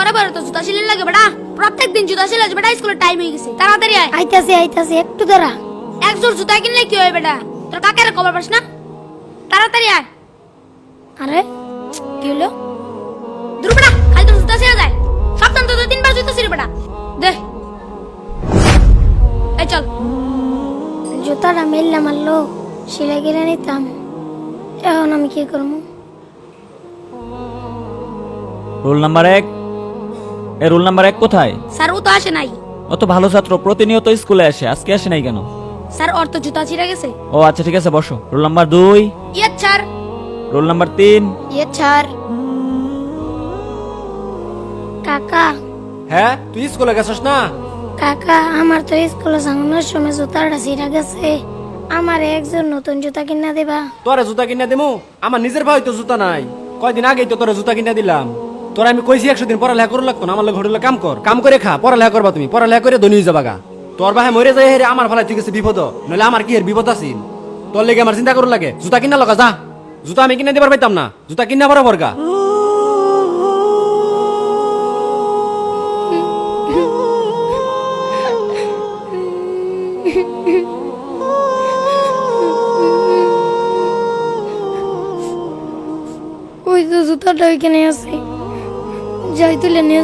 পরে পরে তো জুতা সিলাই লাগে বেটা। প্রত্যেক দিন জুতা সিলাই বেটা স্কুলের টাইম হয়ে গেছে। তাড়াতাড়ি আয়। আইতাছে আইতাছে একটু দাঁড়া। এক জোর জুতা কিনলে কি হয় বেটা? তোর কাকের খবর পাস না? তাড়াতাড়ি আয়। আরে কি হলো? দূর বেটা খালি তোর জুতা ছিঁড়ে যায়। সপ্তাহ তো দুই তিনবার জুতা ছিঁড়ে বেটা। দে। এই চল। জুতাটা মেললে মারলো সেলাই কিনে নিতাম। এখন আমি কি করব? রোল নাম্বার এক এ রোল নাম্বার এক কোথায়? স্যার ও তো আসে নাই। ও তো ভালো ছাত্র প্রতিনিয়ত স্কুলে আসে আজকে আসে নাই কেন? স্যার অর্থ জুতা ছিঁড়ে গেছে। ও আচ্ছা ঠিক আছে বসো। রোল নাম্বার দুই। ইয়ে স্যার। রোল নাম্বার তিন। ইয়ে স্যার। কাকা। হ্যাঁ তুই স্কুলে গেছস না? কাকা আমার তো স্কুলে যাওয়ানোর সময় জুতাটা ছিঁড়া গেছে। আমার একজন নতুন জুতা কিনা দেবা। তোরে জুতা কিনা দিমু? আমার নিজের ভাই তো জুতা নাই। কয়দিন আগেই তো তোরে জুতা কিনা দিলাম। তোরা আমি কইছি একশো দিন পড়ালেখা করু লাগতো না, আমার হোটেলে কাম কর। কাম করে খা, পড়ালেখা করবা তুমি, পড়ালেখা করে ধনী হয়ে যাবা গা। তোর ভাই মরে যায় হেরে আমার ভালাই ঠিক আছে বিপদ। নইলে আমার কি বিপদ আছিল তোর লেগে আমার চিন্তা করু লাগে। জুতা কিনা লগা, যা। জুতা আমি কিনা দিবার পাইতাম না। জুতা কিনা বরাবর গা। জুতাটা ওইখানে আছে? নিয়ে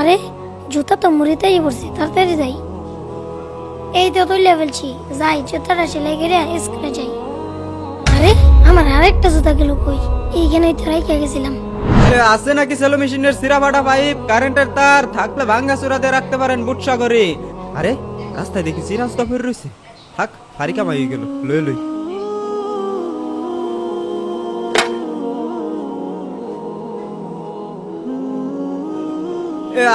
আরে, জুতা তো মুড়িতেই পড়ছে, তাড়াতাড়ি যাই। এই তো ফেলছি, যাই, জুতাটা স্কুলে যাই। আরে, আমার আরেকটা জুতা গেল কই? এইখানেই তো রেখে গেছিলাম। আছে নাকি সেলো মেশিনের সিরা ফাটা পাইপ? কারেন্টের তার, থাকলে ভাঙ্গা চূড়াতে রাখতে পারেন বুটসা করে আরে, রাস্তায় দেখি রাস্তা ফের রয়েছে থাক, ফারিকা মাই গেল, লই লই।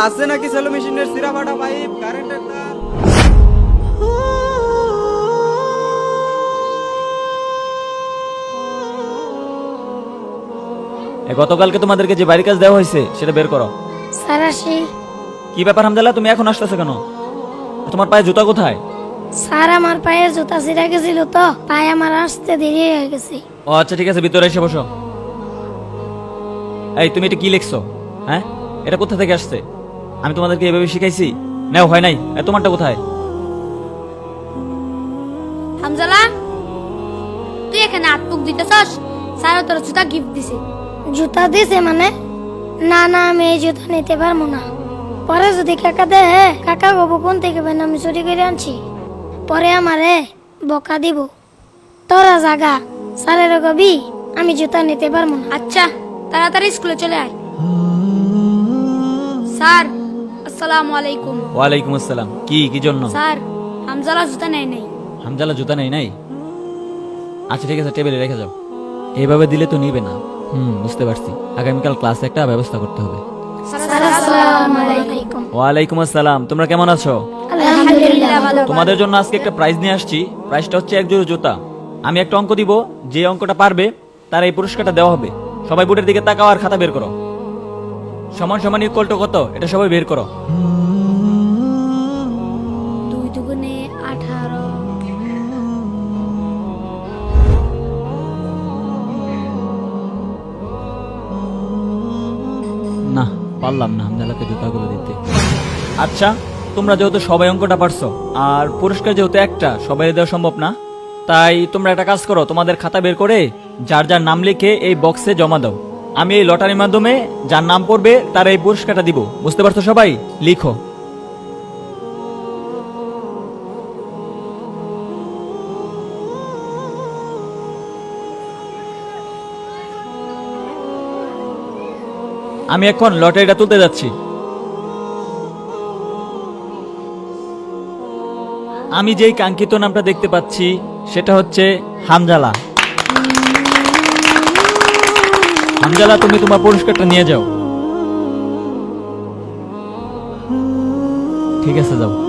আছে নাকি সেলো মেশিনের সিরা ফাটা পাইপ? কারেন্টের তার। এ গতকালকে তোমাদেরকে যে বাড়ির কাজ দেওয়া হয়েছে সেটা বের করো। স্যার আসি। কি ব্যাপার হামদাল্লাহ তুমি এখন আসতেছো কেন? আর তোমার পায়ে জুতা কোথায়? স্যার আমার পায়ে জুতা ছিঁড়া গেছিল তো পায়ে আমার আসতে দেরি হয়ে গেছে। ও আচ্ছা ঠিক আছে ভিতরে এসে বসো। এই তুমি এটা কি লিখছো? হ্যাঁ? এটা কোথা থেকে আসছে? আমি তোমাদেরকে এভাবে শিখাইছি? নাও হয় নাই। এ, তোমারটা কোথায়? হামজালা তুই এখানে মুখ দিতেছস স্যার তোর জুতা গিফট দিছে। জুতা দিছে মানে? না না আমি এই জুতা নিতে পারব না। পরে যদি কাকা দে কাকা গো কোন থেকে বেন আমি চুরি করে আনছি। পরে আমারে বকা দিব। তোরা জাগা স্যারের গবি আমি জুতা নিতে পারব না। আচ্ছা তাড়াতাড়ি স্কুলে চলে আয়। স্যার আসসালামু আলাইকুম। ওয়ালাইকুম আসসালাম। কি কি জন্য? স্যার হামজালা জুতা নেয় নাই। হামজালা জুতা নেই নাই? আচ্ছা ঠিক আছে টেবিলে রেখে যাও। এইভাবে দিলে তো নিবে না। হুম বুঝতে পারছি। আগামীকাল ক্লাসে একটা ব্যবস্থা করতে হবে। ওয়ালাইকুম আসসালাম। তোমরা কেমন আছো? তোমাদের জন্য আজকে একটা প্রাইজ নিয়ে আসছি। প্রাইজটা হচ্ছে এক জোড়া জুতা। আমি একটা অঙ্ক দিব। যে অঙ্কটা পারবে তার এই পুরস্কারটা দেওয়া হবে। সবাই বুটের দিকে তাকাও আর খাতা বের করো। সমান সমান ইকুয়াল টু কত? এটা সবাই বের করো। দুই দুগুণে আঠারো। না পারলাম না হামজালাকে জুতাগুলো দিতে। আচ্ছা তোমরা যেহেতু সবাই অঙ্কটা পারছ আর পুরস্কার যেহেতু একটা সবাই দেওয়া সম্ভব না তাই তোমরা একটা কাজ করো তোমাদের খাতা বের করে যার যার নাম লিখে এই বক্সে জমা দাও। আমি এই লটারির মাধ্যমে যার নাম পড়বে তার এই পুরস্কারটা দিব। বুঝতে পারছ সবাই? লিখো। আমি এখন লটারিটা তুলতে যাচ্ছি। আমি যেই কাঙ্ক্ষিত নামটা দেখতে পাচ্ছি, সেটা হচ্ছে হামজালা। হামজালা তুমি তোমার পুরস্কারটা নিয়ে যাও। ঠিক আছে যাও।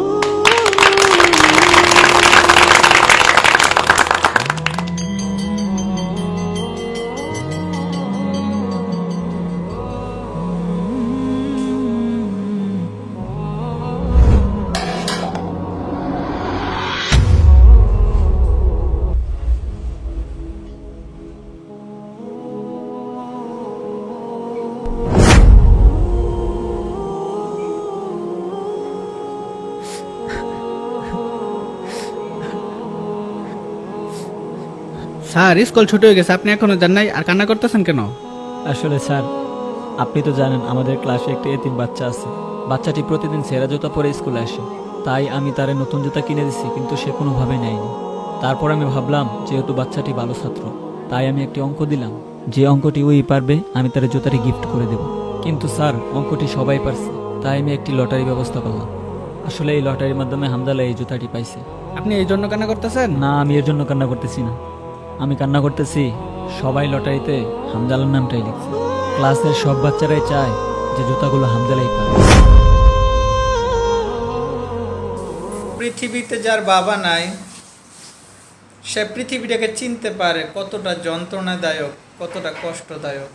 স্যার স্কুল ছুটি হয়ে গেছে আপনি এখনও যান নাই আর কান্না করতেছেন কেন? আসলে স্যার আপনি তো জানেন আমাদের ক্লাসে একটি এতিম বাচ্চা আছে। বাচ্চাটি প্রতিদিন সেরা জুতা পরে স্কুলে আসে। তাই আমি তারে নতুন জুতা কিনে দিছি কিন্তু সে কোনোভাবে নেয়নি। তারপর আমি ভাবলাম যেহেতু বাচ্চাটি ভালো ছাত্র তাই আমি একটি অঙ্ক দিলাম। যে অঙ্কটি ওই পারবে আমি তার জুতাটি গিফট করে দেব। কিন্তু স্যার অঙ্কটি সবাই পারছে তাই আমি একটি লটারি ব্যবস্থা করলাম। আসলে এই লটারির মাধ্যমে হামদালা এই জুতাটি পাইছে। আপনি এই জন্য কান্না করতেছেন? না আমি এর জন্য কান্না করতেছি না। আমি কান্না করতেছি। সবাই লটারিতে হামদালার নামটাই লিখছে। ক্লাসের সব বাচ্চারাই চায় যে জুতাগুলো হামদালাই পাবে পৃথিবীতে যার বাবা নাই, সে পৃথিবীটাকে চিনতে পারে কতটা যন্ত্রণাদায়ক, কতটা কষ্টদায়ক।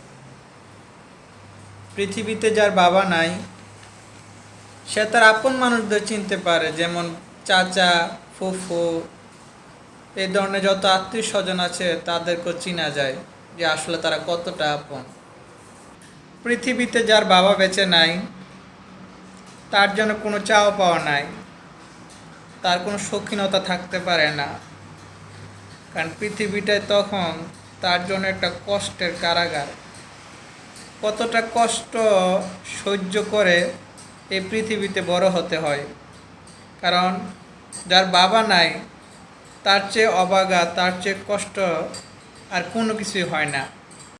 পৃথিবীতে যার বাবা নাই, সে তার আপন মানুষদের চিনতে পারে, যেমন চাচা, ফুফু এই ধরনের যত আত্মীয় স্বজন আছে, তাদেরকেও চিনা যায় যে আসলে তারা কতটা আপন। পৃথিবীতে যার বাবা বেঁচে নাই, তার জন্য কোনো চাওয়া পাওয়া নাই, তার কোনো শৌখিনতা থাকতে পারে না। কারণ পৃথিবীটায় তখন তার জন্য একটা কষ্টের কারাগার। কতটা কষ্ট সহ্য করে এই পৃথিবীতে বড় হতে হয়। কারণ যার বাবা নাই তার চেয়ে অবাগা তার চেয়ে কষ্ট আর কোনো কিছুই হয় না।